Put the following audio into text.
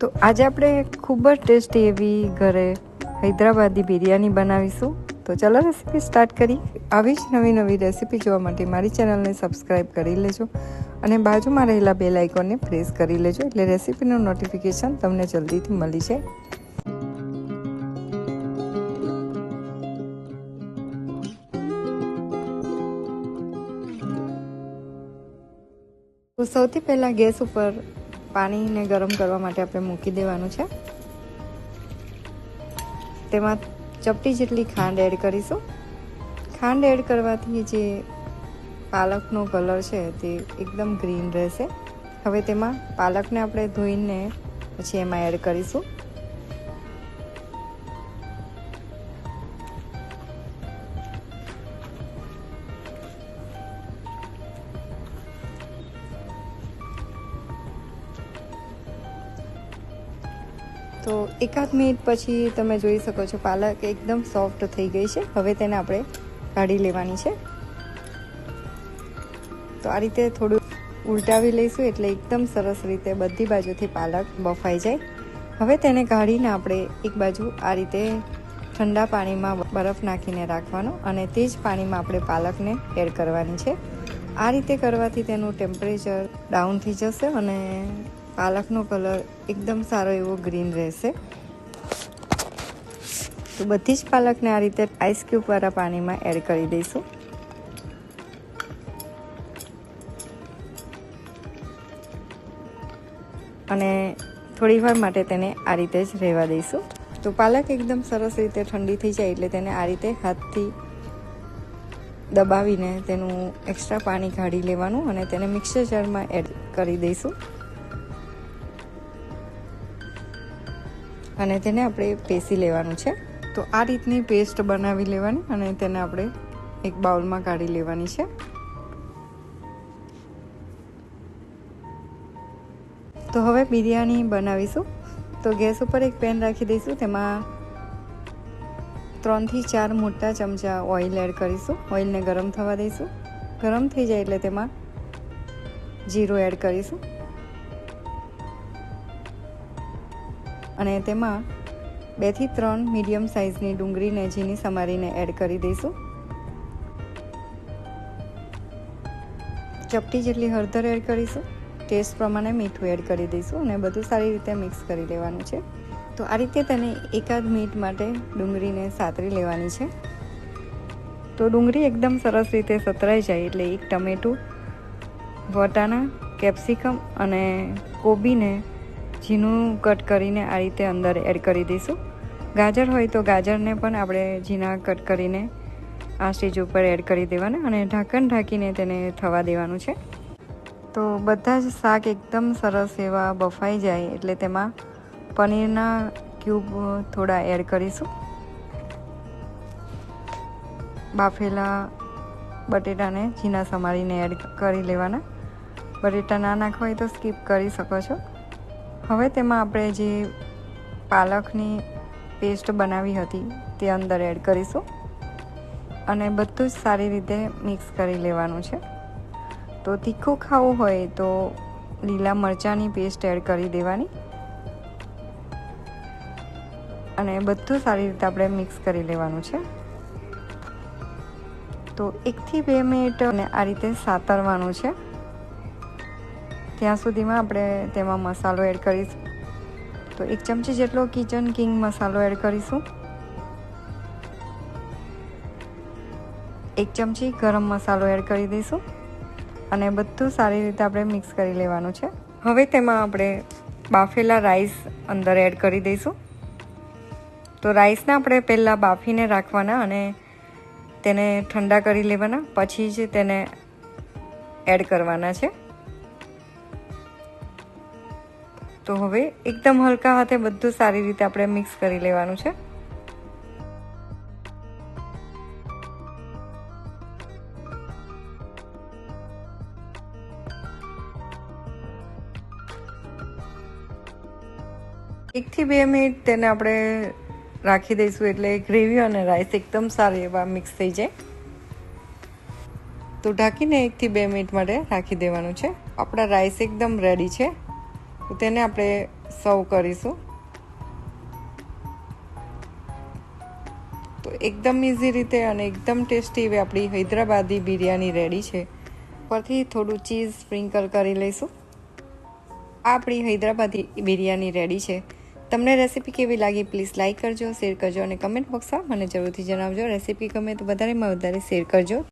તો આજે આપણે ખૂબ જ ટેસ્ટી એવી ઘરે હૈદરાબાદી બિરયાની બનાવીશું. તો ચાલો રેસીપી સ્ટાર્ટ કરી. આવી જ નવી નવી રેસીપી જોવા માટે મારી ચેનલને સબસ્ક્રાઈબ કરી લેજો અને બાજુમાં રહેલા બેલ આઇકોનને પ્રેસ કરી લેજો એટલે રેસીપીનું નોટિફિકેશન તમને જલ્દીથી મળી જાય. તો સૌથી પહેલાં ગેસ ઉપર પાણીને ગરમ કરવા માટે આપણે મૂકી દેવાનું છે. તેમાં ચપટી જેટલી ખાંડ એડ કરીશું. ખાંડ એડ કરવાથી જે પાલકનો કલર છે તે એકદમ ગ્રીન રહેશે. હવે તેમાં પાલકને આપણે ધોઈને પછી એમાં એડ કરીશું. તો એકાદ મિનિટ પછી તમે જોઈ શકો છો પાલક એકદમ સોફ્ટ થઈ ગઈ છે. હવે તેને આપણે કાઢી લેવાની છે. તો આ રીતે થોડું ઉલટાવી લઈશું એટલે એકદમ સરસ રીતે બધી બાજુથી પાલક બફાઈ જાય. હવે તેને કાઢીને આપણે એક બાજુ આ રીતે ઠંડા પાણીમાં બરફ નાખીને રાખવાનો અને તે જ પાણીમાં આપણે પાલકને એડ કરવાની છે. આ રીતે કરવાથી તેનું ટેમ્પરેચર ડાઉન થઈ જશે અને પાલકનો કલર એકદમ સારો એવો ગ્રીન રહેશે. તો બધી જ પાલકને આ રીતે આઈસ ક્યુબવાળા પાણીમાં એડ કરી દઈશું. અને થોડી વાર માટે તેને આ રીતે જ રહેવા દઈશું. તો પાલક એકદમ સરસ રીતે ઠંડી થઈ જાય એટલે તેને આ રીતે હાથથી દબાવીને તેનું એક્સ્ટ્રા પાણી કાઢી લેવાનું અને તેને મિક્સર જારમાં એડ કરી દઈશું. અને તેને આપણે પેસી લેવાનું છે. તો આ રીતની પેસ્ટ બનાવી લેવાની અને તેને આપણે એક બાઉલમાં કાઢી લેવાની છે. તો હવે બિરયાની બનાવીશું. તો ગેસ ઉપર એક પેન રાખી દઈશું. તેમાં ત્રણથી ચાર મોટા ચમચા ઓઇલ એડ કરીશું. ઓઇલને ગરમ થવા દઈશું. ગરમ થઈ જાય એટલે તેમાં જીરું એડ કરીશું. અને તેમાં બેથી ત્રણ મીડિયમ સાઇઝની ડુંગળીને ઝીણી સમારીને એડ કરી દઈશું. ચપટી જેટલી હળદર એડ કરીશું, ટેસ્ટ પ્રમાણે મીઠું એડ કરી દઈશું અને બધું સારી રીતે મિક્સ કરી લેવાનું છે. તો આ રીતે તેને એકાદ મિનિટ માટે ડુંગળીને સાતરી લેવાની છે. તો ડુંગળી એકદમ સરસ રીતે સતરાઈ જાય એટલે એક ટમેટું, વટાણા, કેપ્સિકમ અને કોબીને ઝીણું કટ કરીને આ રીતે અંદર એડ કરી દઈશું. ગાજર હોય તો ગાજરને પણ આપણે ઝીણા કટ કરીને આ સ્ટેજ ઉપર એડ કરી દેવાના અને ઢાંકણ ઢાંકીને તેને થવા દેવાનું છે. તો બધા જ શાક એકદમ સરસ એવા બફાઈ જાય એટલે તેમાં પનીરના ક્યુબ થોડા એડ કરીશું. બાફેલા બટેટાને ઝીણા સમારીને એડ કરી લેવાના. બટેટા ના નાખવા હોય તો સ્કીપ કરી શકો છો. હવે તેમાં આપણે જે પાલકની પેસ્ટ બનાવી હતી તે અંદર એડ કરીશું. અને બધું જ સારી રીતે મિક્સ કરી લેવાનું છે. તો તીખું ખાવું હોય તો લીલા મરચાંની પેસ્ટ એડ કરી દેવાની. અને બધું સારી રીતે આપણે મિક્સ કરી લેવાનું છે. તો એકથી બે મિનિટ અને આ રીતે સાતરવાનું છે. ત્યાં સુધીમાં આપણે તેમાં મસાલો એડ કરીશું. તો એક ચમચી જેટલો કિચન કિંગ મસાલો એડ કરીશું. એક ચમચી ગરમ મસાલો એડ કરી દઈશું. અને બધું સારી રીતે આપણે મિક્સ કરી લેવાનું છે. હવે તેમાં આપણે બાફેલા રાઈસ અંદર એડ કરી દઈશું. તો રાઈસને આપણે પહેલાં બાફીને રાખવાના અને તેને ઠંડા કરી લેવાના. પછી જ તેને એડ કરવાના છે. તો હવે એકદમ હલકા હાથે બધું સારી રીતે આપણે મિક્સ કરી લેવાનું છે. એકથી બે મિનિટ તેને આપણે રાખી દઈશું એટલે ગ્રેવી અને રાઈસ એકદમ સારી એવા મિક્સ થઈ જાય. તો ઢાંકીને એકથી બે મિનિટ માટે રાખી દેવાનું છે. આપણા રાઈસ એકદમ રેડી છે. તો તેને આપણે સર્વ કરીશું. તો એકદમ ઇઝી રીતે અને એકદમ ટેસ્ટી એવી આપણી હૈદરાબાદી બિરયાની રેડી છે. પરથી થોડું ચીઝ સ્પ્રિંકલ કરી લઈશું. આ આપણી હૈદરાબાદી બિરયાની રેડી છે. તમને રેસીપી કેવી લાગી પ્લીઝ લાઇક કરજો શેર કરજો અને કમેન્ટ બોક્સમાં મને જરૂરથી જણાવજો. રેસીપી ગમે તો વધારેમાં વધારે શેર કરજો.